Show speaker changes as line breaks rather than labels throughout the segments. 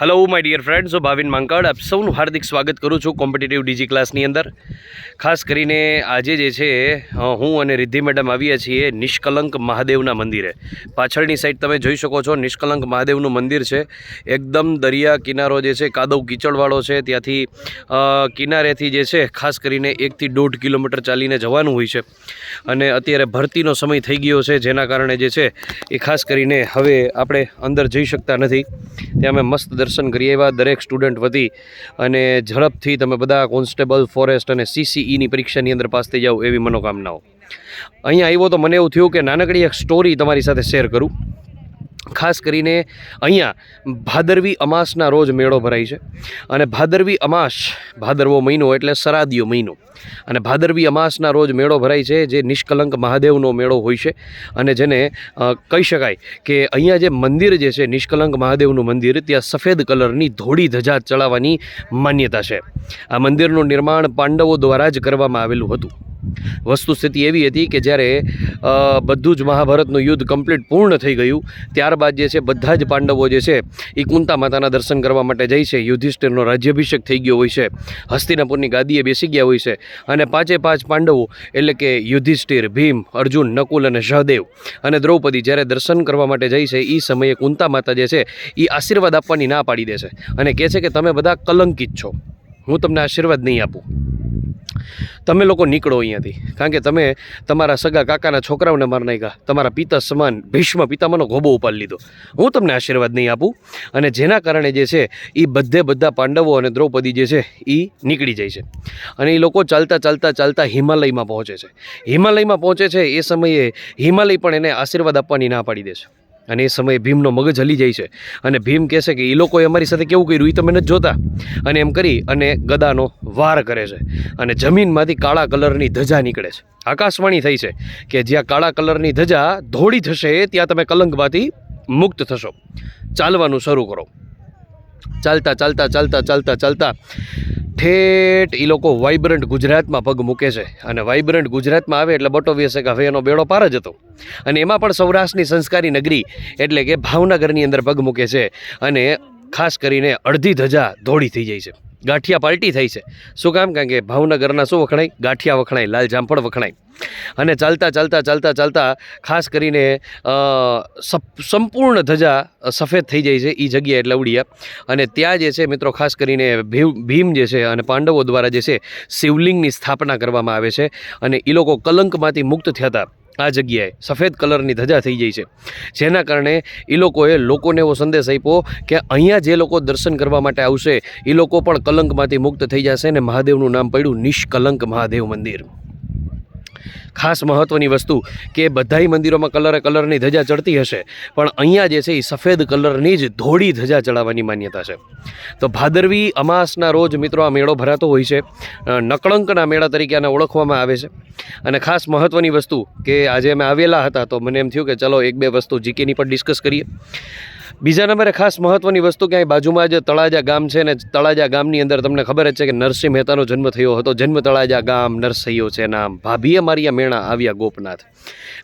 Hello my dear friends હું ભાવિન માંકડ આપ સૌનું હાર્દિક સ્વાગત કરું છું કોમ્પિટિટિવ ડીજી ક્લાસની અંદર. ખાસ કરીને આજે જે છે હું અને રિદ્ધિ મેડમ આવ્યા છીએ નિષ્કલંક મહાદેવના મંદિરે. પાછળની સાઈડ તમે જોઈ શકો છો, નિષ્કલંક મહાદેવનું મંદિર છે. એકદમ દરિયા કિનારો જે છે, કાદવ કીચડવાળો છે. ત્યાંથી કિનારેથી જે છે, ખાસ કરીને એકથી દોઢ કિલોમીટર ચાલીને જવાનું હોય છે. અને અત્યારે ભરતીનો સમય થઈ ગયો છે, જેના કારણે જે છે, એ ખાસ કરીને હવે આપણે અંદર જઈ શકતા નથી. ત્યાં અમે મસ્ત દર્શન કરી આવ્યા. દરેક સ્ટુડન્ટ વધી અને ઝડપથી તમે બધા કોન્સ્ટેબલ, ફોરેસ્ટ અને સીસીઈની પરીક્ષાની અંદર પાસ થઈ જાઓ એવી મનોકામનાઓ. અહીંયા આવ્યો તો મને એવું થયું કે નાનકડી એક સ્ટોરી તમારી સાથે શેર કરું. ખાસ કરીને અહીંયા ભાદરવી અમાસના રોજ મેળો ભરાય છે. અને ભાદરવી અમાસ, ભાદરવો મહિનો એટલે સરાદિયો મહિનો. અને ભાદરવી અમાસના રોજ મેળો ભરાય છે, જે નિષ્કલંક મહાદેવનો મેળો હોય છે. અને જેને કહી શકાય કે અહીંયા જે મંદિર જે છે, નિષ્કલંક મહાદેવનું મંદિર, ત્યાં સફેદ કલરની ધોળી ધજા ચડાવવાની માન્યતા છે. આ મંદિરનું નિર્માણ પાંડવો દ્વારા જ કરવામાં આવેલું હતું. વસ્તુ સ્થિતિ એવી હતી કે જ્યારે બધું જ મહાભારતનું યુદ્ધ કમ્પ્લીટ પૂર્ણ થઈ ગયું, ત્યારબાદ જે છે બધા જ પાંડવો જે છે એ કુંતા માતાના દર્શન કરવા માટે જાય છે. યુધિષ્ઠિરનો રાજ્યાભિષેક થઈ ગયો હોય છે. હસ્તિનાપુરની ગાદીએ બેસી ગયા હોય છે. અને પાંચે પાંચ પાંડવો, એટલે કે યુધિષ્ઠિર, ભીમ, અર્જુન, નકુલ અને સહદેવ અને દ્રૌપદી જ્યારે દર્શન કરવા માટે જાય છે એ સમયે કુંતા માતા જે છે એ આશીર્વાદ આપવાની ના પાડી દે છે. અને કહે છે કે તમે બધા કલંકિત છો. હું તમને આશીર્વાદ નહીં આપું. તમે લોકો નીકળો અહીંયાથી. કારણ કે તમે તમારા સગા કાકાના છોકરાઓને માર નાખ્યા. તમારા પિતા સમાન ભીષ્મ પિતામાનો ગોબો ઉપાડી લીધો. હું તમને આશીર્વાદ નહીં આપું. અને જેના કારણે જે છે એ બધે બધા પાંડવો અને દ્રૌપદી જે છે એ નીકળી જાય છે. અને એ લોકો ચાલતા ચાલતા ચાલતા હિમાલયમાં પહોંચે છે. હિમાલયમાં પહોંચે છે એ સમયે હિમાલય પણ એને આશીર્વાદ આપવાની ના પાડી દે છે. અને એ સમયે ભીમનો મગજ હલી જાય છે. અને ભીમ કહે છે કે એ લોકોએ અમારી સાથે કેવું કર્યું? એ તમે નથી જોતા. અને એમ કરી અને ગદાનો વાર કરે છે. અને જમીનમાંથી કાળા કલરની ધજા નીકળે છે. આકાશવાણી થઈ છે કે જ્યાં કાળા કલરની ધજા ધોળી થશે, ત્યાં તમે કલંકમાંથી મુક્ત થશો. ચાલવાનું શરૂ કરો. ચાલતા ચાલતા ચાલતા ચાલતા ચાલતા. ઠેઠ એ લોકો વાઇબ્રન્ટ ગુજરાતમાં પગ મૂકે છે. અને વાઇબ્રન્ટ ગુજરાતમાં આવે એટલે બટોવીએ છે કે હવે એનો બેડો પાર જ હતો. અને એમાં પણ સૌરાષ્ટ્રની સંસ્કારી નગરી એટલે કે ભાવનગરની અંદર પગ મૂકે છે. અને ખાસ કરીને અડધી ધજા ધોળી થઈ જાય છે. ગાંઠિયા પાલટી થઈ છે. શું કામ? કારણ કે ભાવનગરના શું વખણાય? ગાંઠિયા વખણાય, લાલ જામફળ વખણાય. અને ચાલતા ચાલતા ચાલતા ચાલતા ખાસ કરીને સપ- સંપૂર્ણ ધજા સફેદ થઈ જાય છે એ જગ્યા એટલે ઉડિયા. અને ત્યાં જે છે મિત્રો, ખાસ કરીને ભીમ જે છે અને પાંડવો દ્વારા જે છે, શિવલિંગની સ્થાપના કરવામાં આવે છે. અને એ લોકો કલંકમાંથી મુક્ત થયા હતા. આ જગ્યાએ સફેદ કલરની ધજા થઈ જાય છે. જેના કારણે એ લોકોએ લોકોને એવો સંદેશ આપ્યો કે અહીંયા જે લોકો દર્શન કરવા માટે આવશે એ લોકો પણ કલંકમાંથી મુક્ત થઈ જશે અને મહાદેવનું નામ પડ્યું નિષ્કલંક મહાદેવ મંદિર. ખાસ મહત્ત્વની વસ્તુ કે બધાય મંદિરોમાં કલરે કલરની ધજા ચડતી હશે. પણ અહીંયા જે છે એ સફેદ કલરની જ ધોળી ધજા ચડાવવાની માન્યતા છે. તો ભાદરવી અમાસના રોજ મિત્રો આ મેળો ભરાતો હોય છે. નકળંકના મેળા તરીકે આને ઓળખવામાં આવે છે. અને ખાસ મહત્ત્વની વસ્તુ કે આજે અમે આવેલા હતા તો મને એમ થયું કે ચલો એક બે વસ્તુ જીકેની પણ ડિસ્કસ કરીએ. બીજા નંબરે ખાસ મહત્ત્વની વસ્તુ કે અહીં બાજુમાં જે તળાજા ગામ છે ને તળાજા ગામની અંદર તમને ખબર જ છે કે નરસિંહ મહેતાનો જન્મ થયો હતો. જન્મ તળાજા ગામ નરસૈયો છે નામ. ભાભીએ મારિયા મેણા આવ્યા ગોપનાથ.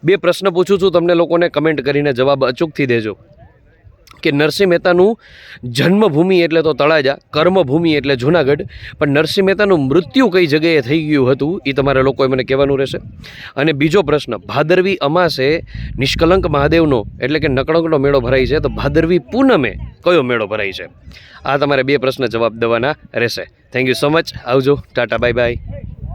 બે પ્રશ્ન પૂછું છું તમને લોકોને, કમેન્ટ કરીને જવાબ અચૂકથી દેજો. કે નરસિંહ મહેતાનું જન્મભૂમિ એટલે તો તળાજા, કર્મભૂમિ એટલે જુનાગઢ, પણ નરસિંહ મહેતાનું મૃત્યુ કઈ જગ્યાએ થઈ ગયું હતું એ તમારે લોકોએ મને કહેવાનું રહેશે? અને બીજો પ્રશ્ન, ભાદરવી અમાસે નિષ્કલંક મહાદેવનો એટલે કે નકળંકનો મેળો ભરાય છે, તો ભાદરવી પૂનમે કયો મેળો ભરાય છે? આ તમારે બે પ્રશ્ન જવાબ દેવાના રહેશે. થેન્ક યુ સો મચ આવજો. Tata bye bye